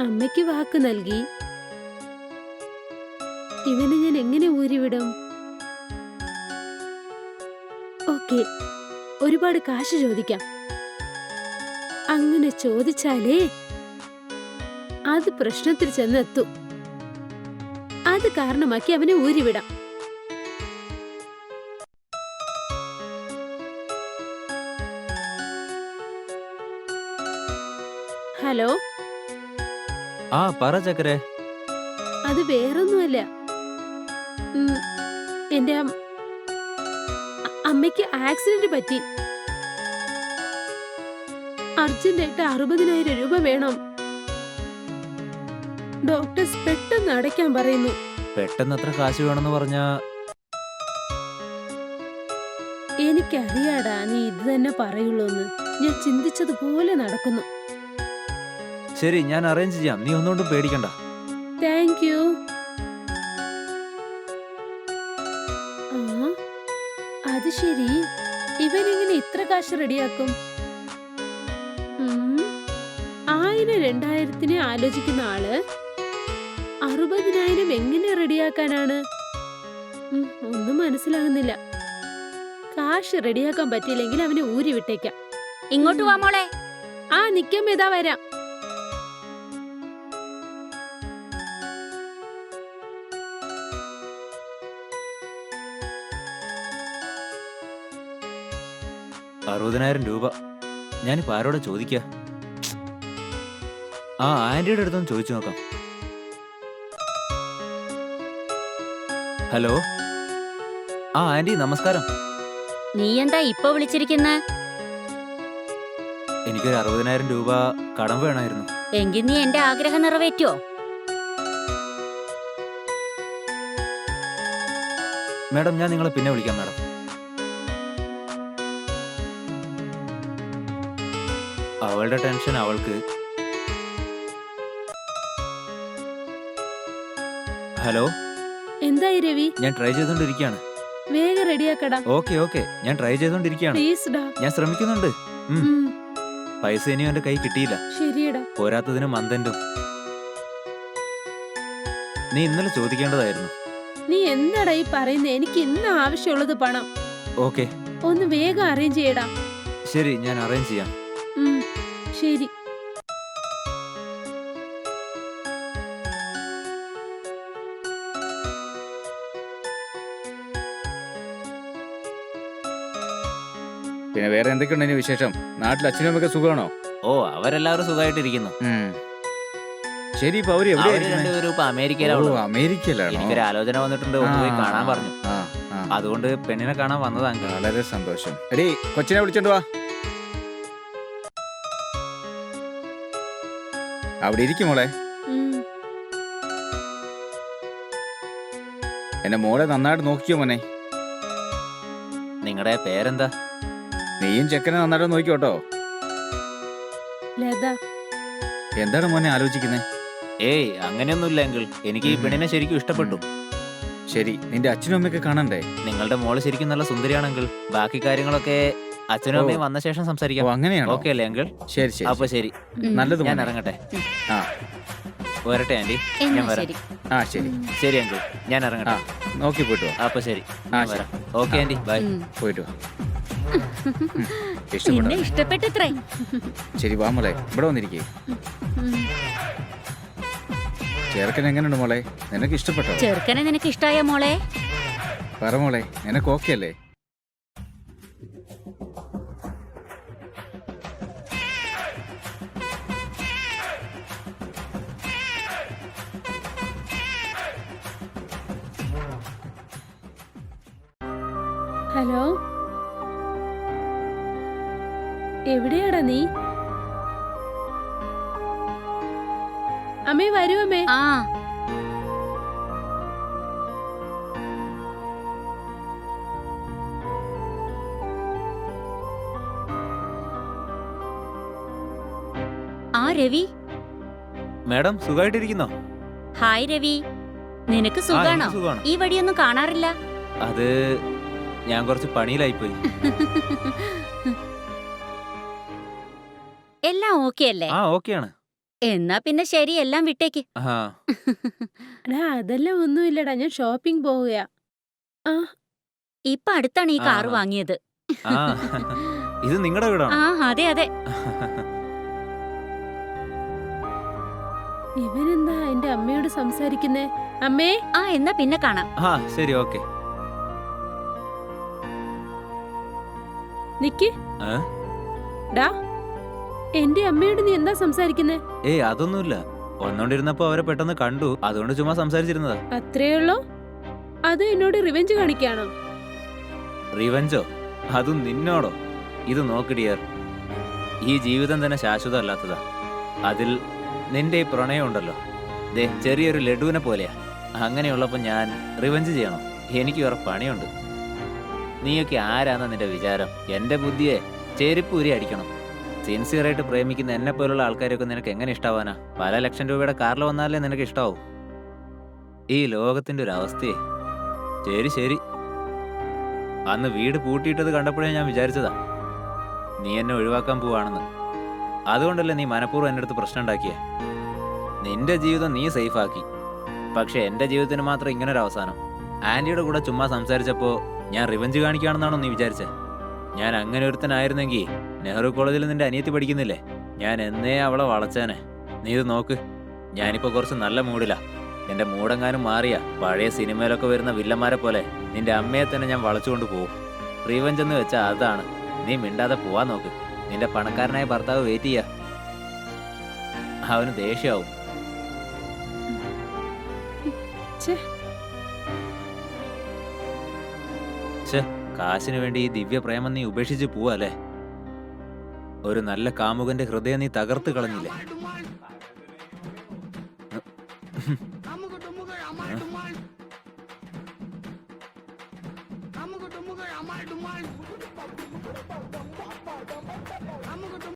അമ്മയ്ക്ക് വാക്ക് നൽകി. ഇവനെ ഞാൻ എങ്ങനെ ഊരിവിടും? ഓക്കെ ഒരുപാട് കാശ് ചോദിക്കാം. അങ്ങനെ ചോദിച്ചാലേ അത് പ്രശ്നത്തിൽ ചെന്നെത്തും. അത് കാരണമാക്കി അവനെ ഊരിവിടാം. ഹലോ? ആ പറ ചക്കരെ. അത് വേറൊന്നുമല്ല. ഉം, എന്റെ അം- അ- അമ്മയ്ക്ക് ആക്സിഡന്റ് പറ്റി. അർജന്റായിട്ട് അറുപതിനായിരം രൂപ വേണം. ഡോക്ടേഴ്സ് പെട്ടെന്ന് അടയ്ക്കാൻ പറയുന്നു. പെട്ടെന്ന് അത്ര കാശ് വേണമെന്ന് പറഞ്ഞാ? എനിക്കറിയാടാ നീ ഇത് തന്നെ പറയുള്ളൂന്ന്. ഞാൻ ചിന്തിച്ചതുപോലെ നടക്കുന്നു. ശരി ഞാൻ അറേഞ്ച് ചെയ്യാം. നീ ഒന്നുകൊണ്ടും പേടിക്കണ്ട. താങ്ക് യു അത് ശരി. ഇവൻ ഇങ്ങനെ ഇത്ര കാശ് റെഡിയാക്കും? ആയിരം രണ്ടായിരത്തിന് ആലോചിക്കുന്ന ആൾ അറുപതിനായിരം എങ്ങനെ റെഡിയാക്കാനാണ്? ഒന്നും മനസ്സിലാകുന്നില്ല. കാശ് റെഡിയാക്കാൻ പറ്റിയില്ലെങ്കിൽ അവനെ ഊരി വിട്ടേക്കാം. ഇങ്ങോട്ട് വാ മോളെ. ആ നിക്കം ഇതാ വരാം. അറുപതിനായിരം രൂപ. ഞാനിപ്പോ ആരോടെ ചോദിക്ക? ആ ആന്റിയുടെ അടുത്തൊന്ന് ചോദിച്ചു നോക്കാം. ഹലോ? ആ ആന്റി നമസ്കാരം. നീ എന്താ ഇപ്പൊ വിളിച്ചിരിക്കുന്ന? എനിക്കൊരു അറുപതിനായിരം രൂപ കടം വേണമായിരുന്നു എങ്കിൽ നീ എന്റെ ആഗ്രഹം നിറവേറ്റോ മാഡം ഞാൻ നിങ്ങളെ പിന്നെ വിളിക്കാം മാഡം. അവളുടെ ടെൻഷൻ അവൾക്ക്. ഹലോ? എന്തായി രവി? ഞാൻ ട്രൈ ചെയ്തോണ്ടിരിക്കാണ്. വേഗം റെഡിയാക്കടാ. Okay okay. ഞാൻ ട്രൈ ചെയ്തോണ്ടിരിക്കാണ്. പ്ലീസ് ഡാ. ഞാൻ ശ്രമിക്കുന്നുണ്ട്. ഉം. ഉം, പൈസ ഇനിയും എന്റെ കൈ കിട്ടിയില്ല. ശരിയടാ. പോരാത്തതിന് മന്ദന്റും നീ ഇന്നലെ ചോദിക്കേണ്ടതായിരുന്നു. നീ എന്താടാ ഈ പറയുന്നത് എനിക്ക് ഇന്ന് ആവശ്യമുള്ളത് പണം. ഓക്കെ. ഒന്ന് വേഗം അറേഞ്ച് ചെയ്യടാ. ശരി ഞാൻ അറേഞ്ച് ചെയ്യാം. ശരി. പിന്നെ വേറെ എന്തൊക്കെയുണ്ട് ഇനി വിശേഷം? നാട്ടിൽ അച്ഛനും അമ്മയൊക്കെ സുഖമാണോ? ഓ അവരെല്ലാവരും സുഖമായിട്ടിരിക്കുന്നു. ശരി ഇപ്പൊ അവർ അവർ അമേരിക്കയിലാണ് രണ്ടുപേരും ഇപ്പൊ ഓ അമേരിക്കയിലാണോ? എനിക്കൊരു ആലോചന വന്നിട്ടുണ്ട് ഒന്ന് പോയി കാണാൻ പറഞ്ഞു. ആ, ആ. അതുകൊണ്ട് പെണ്ണിനെ കാണാൻ വന്നതാണ് അങ്കിൾ വളരെ സന്തോഷം. എടീ കൊച്ചിനെ വിളിച്ചോണ്ട് വാ. അവിടെ ഇരിക്കും മോളെ. എന്റെ മോളെ നന്നായിട്ട് നോക്കിയോ മോനെ. നിങ്ങളുടെ പേരെന്താ? നീയും ചെക്കനെ നന്നായിട്ട് നോക്കിയോട്ടോ ലത. എന്താണ് മോനെ ആലോചിക്കുന്നത് ഏയ് അങ്ങനെയൊന്നുമില്ല എങ്കിൽ എനിക്ക് ഈ പെണ്ണിനെ ശരിക്കും ഇഷ്ടപ്പെട്ടു. ശരി നിന്റെ അച്ഛനും അമ്മയൊക്കെ കാണണ്ടേ? നിങ്ങളുടെ മോൾ ശരിക്കും നല്ല സുന്ദരിയാണെങ്കിൽ ബാക്കി കാര്യങ്ങളൊക്കെ അച്ഛനും. അമ്മയും വന്ന ശേഷം ഓ സംസാരിക്കാം അങ്ങനെയാണോ? ഓക്കെ അല്ലേ അങ്കിൾ? ശരി ശരി അപ്പൊ ശരി. നല്ലത് ഞാൻ ഇറങ്ങട്ടെ? ആ. വരട്ടെ ആന്റി ഞാൻ വരാം. ആ ശരി. ശരി അങ്കിൾ. ഞാൻ ഇറങ്ങട്ടെ. നോക്കി പോയിട്ട് വാ. അപ്പൊ ശരി. ആ ഞാൻ വരാം. Okay aunty bye. പോയിട്ട് വാ. നിന്നെ ഇഷ്ടപ്പെട്ടിത്രേ. ശരി വാ മോളെ. ഇവിടെ വന്നിരിക്കേ. ചെറുക്കൻ ചേർക്കൻ എങ്ങനെയുണ്ട് മോളെ? നിനക്ക് ഇഷ്ടപ്പെട്ടോ? ചെറുക്കനെ നിനക്ക് ഇഷ്ടായ മോളെ? പറ മോളെ. നിനക്ക് ഓക്കെ അല്ലേ? ഹലോ? എവിടെയാടാ നീ? അമ്മേ വരൂ അമ്മേ. ആ. ആ രവി. മാഡം സുഖമായിട്ടിരിക്കുന്നോ ഹായ് രവി. നിനക്ക് സുഖാണോ? സുഖമാണ്. ഈ വഴിയൊന്നും കാണാറില്ല? അത് ഞാൻ കുറച്ച് പണിയിലായിപ്പോയി. എല്ലാം ഓക്കെ അല്ലേ? ആ ഓക്കെയാണ് എന്നാ പിന്നെ ശരി എല്ലാം വിട്ടേക്ക്. ആ. എടാ അതെല്ലാം ഒന്നുമില്ലടാ ഞാൻ ഷോപ്പിംഗ് പോവുകയാ. ആ. ഇപ്പൊ അടുത്താണ് ഈ കാർ ആ. വാങ്ങിയത്. ആ. ഇത് നിങ്ങളുടെ വീടാണ്? ആ അതെ അതെ. ഇവനെന്താ എന്റെ അമ്മയോട് സംസാരിക്കുന്നേ? അമ്മേ? ആ എന്നാ പിന്നെ കാണാം. ആ ശരി ഓക്കെ നിക്ക്? ഡാ എന്റെ അമ്മയോട് നീ എന്താ സംസാരിക്കുന്നേ? ഏ അതൊന്നുമില്ല. വന്നോണ്ടിരുന്നപ്പോ അവരെ പെട്ടെന്ന് കണ്ടു. അതുകൊണ്ട് ചുമ്മാ സംസാരിച്ചിരുന്നതാ. അത്രേ ഉള്ളോ? അത് എന്നോട് റിവെഞ്ച് കാണിക്കാണോ? റിവഞ്ചോ? അതും നിന്നോടോ? ഇത് നോക്കിടിയർ ഈ ജീവിതം തന്നെ ശാശ്വതമല്ലാത്തതാ. അതിൽ നിന്റെ ഈ പ്രണയം ഉണ്ടല്ലോ. ദേ ചെറിയൊരു ലഡുവിനെ പോലെയാ. അങ്ങനെയുള്ളപ്പോ ഞാൻ റിവഞ്ച് ചെയ്യണം. എനിക്ക് വേറെ പണിയുണ്ട്. നീയൊക്കെ ആരാന്ന നിന്റെ വിചാരം? എന്റെ ബുദ്ധിയെ ചെരുപ്പൂരി അടിക്കണം. സിൻസിയറായിട്ട് പ്രേമിക്കുന്ന എന്നെ പോലുള്ള ആൾക്കാരൊക്കെ നിനക്ക് എങ്ങനെ ഇഷ്ടാവാനാ? പല ലക്ഷം രൂപയുടെ കാറിൽ വന്നാലേ നിനക്ക് ഇഷ്ടാവും? ഈ ലോകത്തിന്റെ ഒരു അവസ്ഥയെ. ശരി ശരി. അന്ന് വീട് പൂട്ടിയിട്ടത് കണ്ടപ്പോഴേ ഞാൻ വിചാരിച്ചതാ നീ എന്നെ ഒഴിവാക്കാൻ പോവാണെന്ന്. അതുകൊണ്ടല്ലേ നീ മനഃപൂർവം എന്റെ അടുത്ത് പ്രശ്നം ഉണ്ടാക്കിയേ? നിന്റെ ജീവിതം നീ സേഫാക്കി. പക്ഷെ എന്റെ ജീവിതത്തിന് മാത്രം ഇങ്ങനൊരു അവസാനം ആന്റിയുടെ കൂടെ ചുമ്മാ സംസാരിച്ചപ്പോൾ ഞാൻ റിവഞ്ച് കാണിക്കുകയാണെന്നാണോ നീ വിചാരിച്ചത് ഞാൻ അങ്ങനെ ഒരുത്തനായിരുന്നെങ്കിൽ നെഹ്റു കോളേജിൽ നിന്റെ അനിയത്തി പഠിക്കുന്നില്ലേ? ഞാൻ എന്നേ അവളെ വളച്ചാനെ. നീ ഇത് നോക്ക്. ഞാനിപ്പോൾ കുറച്ച് നല്ല മൂഡിലാ. എന്റെ മൂടെങ്ങാനും മാറിയ പഴയ സിനിമയിലൊക്കെ വരുന്ന വില്ലന്മാരെ പോലെ നിന്റെ അമ്മയെ തന്നെ ഞാൻ വളച്ചുകൊണ്ട് പോകും റിവഞ്ച് എന്ന് വെച്ചാൽ അതാണ്. നീ മിണ്ടാതെ പോവാൻ നോക്ക്. നിന്റെ പണക്കാരനായ ഭർത്താവ് വെയിറ്റ് ചെയ്യാ. അവന് ദേഷ്യാവും. ഛെ. കാശിന് വേണ്ടി ഈ ദിവ്യ പ്രേമം നീ ഉപേക്ഷിച്ച് പോവല്ലേ ഒരു നല്ല കാമുകന്റെ ഹൃദയം നീ തകർത്ത് കളഞ്ഞില്ലേ